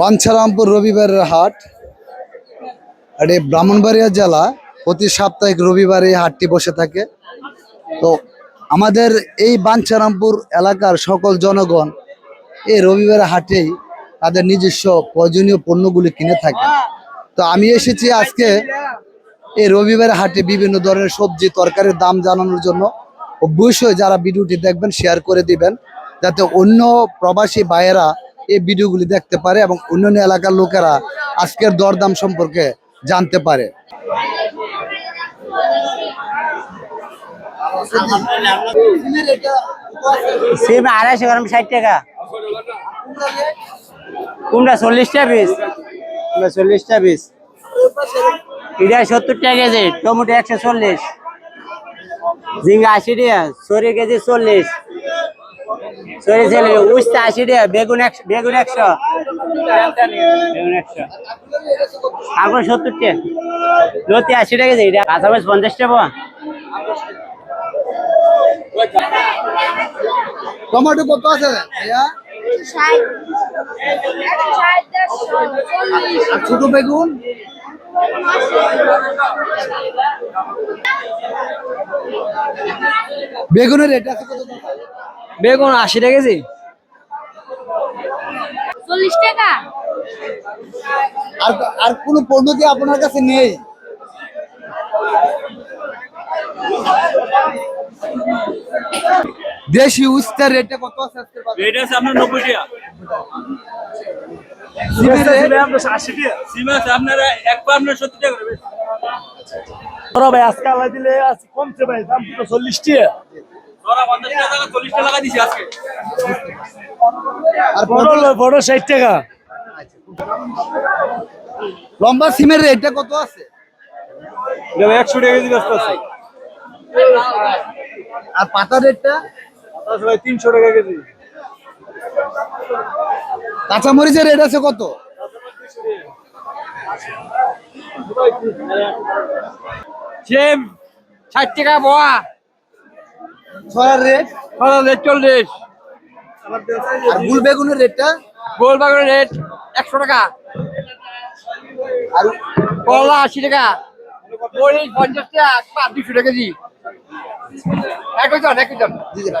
বাঞ্ছারামপুর রবিবারের হাট। এটি ব্রাহ্মণবাড়িয়া জেলা। প্রতি সাপ্তাহিক রবিবারে এই হাটটি বসে থাকে। তো আমাদের এই বাঞ্ছারামপুর এলাকার সকল জনগণ এই রবিবারের হাটেই তাদের নিজস্ব প্রয়োজনীয় পণ্যগুলি কিনে থাকে। তো আমি এসেছি আজকে এই রবিবারের হাটে বিভিন্ন ধরনের সবজি, তরকারির দাম জানানোর জন্য। অবশ্যই যারা ভিডিওটি দেখবেন শেয়ার করে দিবেন। যাতে অন্য প্রবাসী ভাইয়েরা এই ভিডিওগুলি দেখতে পারে এবং অন্যান্য এলাকার লোকেরা আজকের দরদাম সম্পর্কে জানতে পারে। আড়াইশো গ্রাম, ষাট টাকা। এটা সত্তর টাকা কেজি, টমেটো একশো চল্লিশ। ঝিঙ্গা আশি টাকা সরি কেজি চল্লিশ। সরি চল্লিশ উস্তা আশি টাকা বেগুন একশো বেগুন একশো। বেগুন একশো। তারপর সত্তর টাকা। লতি আশি টাকা কেজি এটা পঞ্চাশ টাকা টমেটো কত আছে ছোট বেগুন? বেগুনের রেট আছে কত? বেগুন আশি টাকা কেজি। চল্লিশ টাকা? আর আর কোনো পণ্য কি আপনার কাছে নেই? দেশি উস্তার রেটে কত আছে আজকের বাজারে? এটা আছে আপনার নব্বই টাকা। সিমের রেট? সিম আছে আপনারা এক পা আপনার সত্তর টাকা করে বড় ভাই আজকে আল্লাহ দিলে আজকে কমছে ভাই দাম তো চল্লিশ টাকা। আর বড় পটল- বড় ষাট টাকা। লম্বা সিমের রেটটা কত আছে? একশো টাকা কেজি ব্যস্ত আছে। আর পাতা রেটটা ভাই তিনশো টাকা কেজি। কাঁচামরিচের রেট আছে কত? সেম ষাট টাকা বোয়া ছয়ার রেট রেট চল্লিশ। আর গুল বেগুনের রেটটা গোল বাগানের রেট একশো টাকা। আর কলা আশি টাকা। মরিচ পঞ্চাশ টাকা দুশো টাকা কেজি।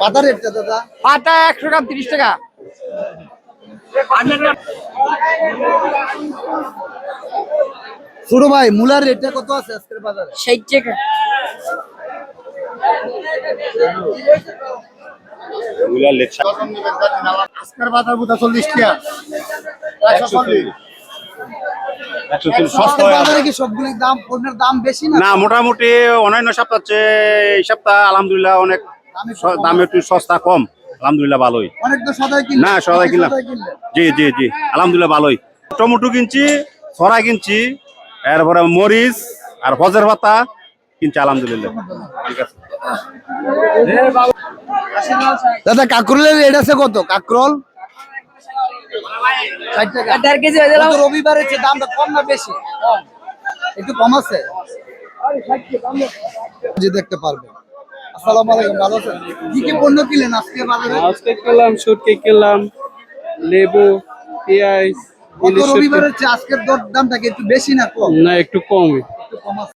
পাতা রেটটা দাদা। পাতা একশো গ্রাম তিরিশ টাকা। ছোট ভাই মূলার রেটটা কত আছে আজকের বাজারে? ষাট টাকা। আজকের বাজার বুঝা চল্লিশ টাকা। একশো চল্লিশ। আজকের বাজারে কি সবগুলির দাম পণ্যের দাম বেশি না? না মোটামুটি অন্যান্য সপ্তাহ চেয়ে এই সপ্তাহ আলহামদুলিল্লাহ অনেক দাম একটু সস্তা কম। আলহামদুলিল্লাহ ভালোই। অনেক তো সদাই কিনলে। না সদাই কিনলাম। জি জি জি। আলহামদুলিল্লাহ ভালোই। টমেটো কিনছি ছড়া কিনছি এরপরে মরিচ আর হজের পাতা। কিনছি আলহামদুলিল্লাহ। ঠিক আছে। দাদা কাকরোলের রেট আছে কত? কাকরোল? রবিবারের দামটা কম না বেশি? একটু কম আছে? জি দেখতে পারবে। আসসালামু আলাইকুম ভালো আছেন? কি কি পণ্য কিনলেন আজকে বাজারে? লেবু পেঁয়াজ গত রবিবারের চেয়ে আজকের দর দামটা কি একটু বেশি না কম? না একটু কমই। একটু কম